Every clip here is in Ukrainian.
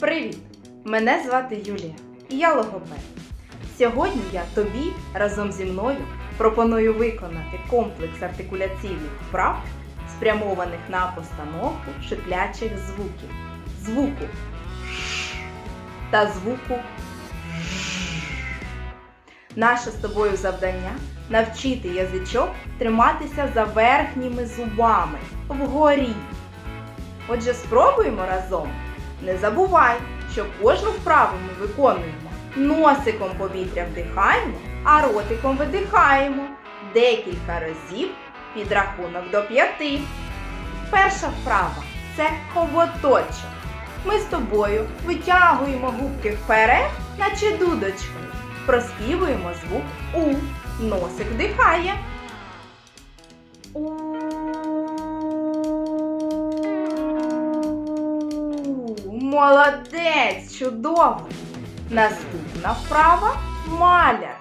Привіт! Мене звати Юлія і я логопед. Сьогодні я тобі разом зі мною пропоную виконати комплекс артикуляційних вправ, спрямованих на постановку шиплячих звуків, звуку «ш» та звуку «ж». Наше з тобою завдання навчити язичок триматися за верхніми зубами вгорі. Отже, спробуємо разом. Не забувай, що кожну вправу ми виконуємо. Носиком повітря вдихаємо, а ротиком видихаємо. Декілька разів під рахунок до п'яти. Перша вправа це хоботочок. Ми з тобою витягуємо губки вперед, наче дудочкою. Проспівуємо звук У. Носик вдихає. У. Молодець! Чудово! Наступна вправа маляр.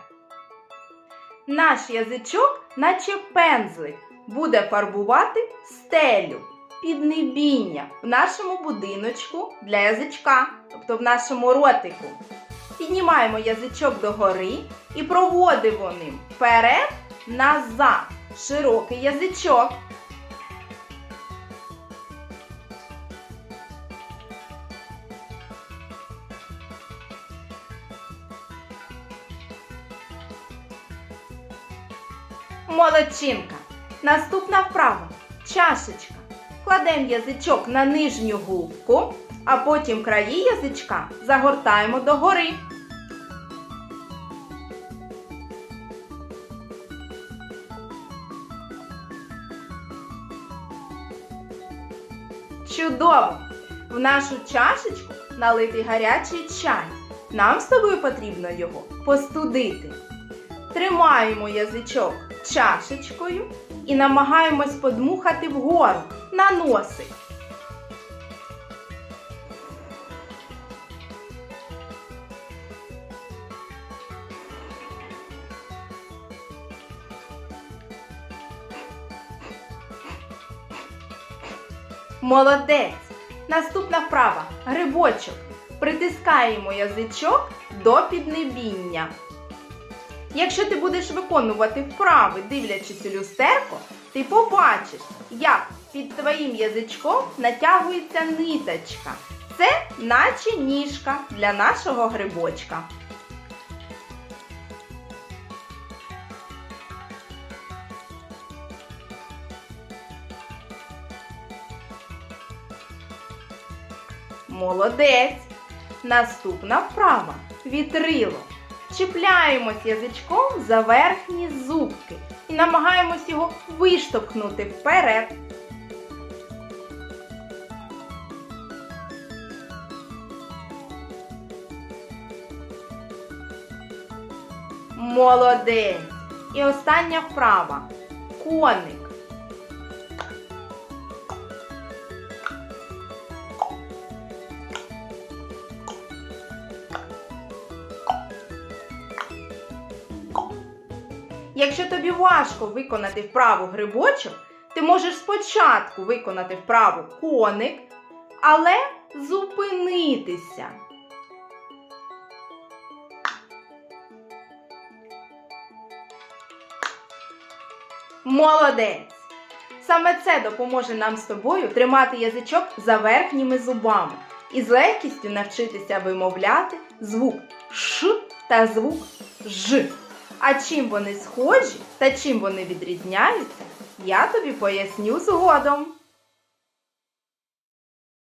Наш язичок, наче пензлик, буде фарбувати стелю, піднебіння в нашому будиночку для язичка, тобто в нашому ротику. Піднімаємо язичок догори і проводимо ним вперед, назад. Широкий язичок. Молодчинка. Наступна вправа. Чашечка. Кладемо язичок на нижню губку, а потім краї язичка загортаємо догори. Чудово! В нашу чашечку налити гарячий чай. Нам з тобою потрібно його постудити. Тримаємо язичок чашечкою і намагаємось подмухати вгору на носик. Молодець! Наступна вправа грибочок. Притискаємо язичок до піднебіння. Якщо ти будеш виконувати вправи, дивлячись у люстерко, ти побачиш, як під твоїм язичком натягується ниточка. Це наче ніжка для нашого грибочка. Молодець! Наступна вправа вітрило. Чіпляємось язичком за верхні зубки і намагаємось його виштовхнути вперед. Молодець! І остання вправа. Коник. Якщо тобі важко виконати вправу грибочок, ти можеш спочатку виконати вправу коник, але зупинитися. Молодець! Саме це допоможе нам з тобою тримати язичок за верхніми зубами і з легкістю навчитися вимовляти звук Ш та звук Ж. А чим вони схожі та чим вони відрізняються, я тобі поясню згодом.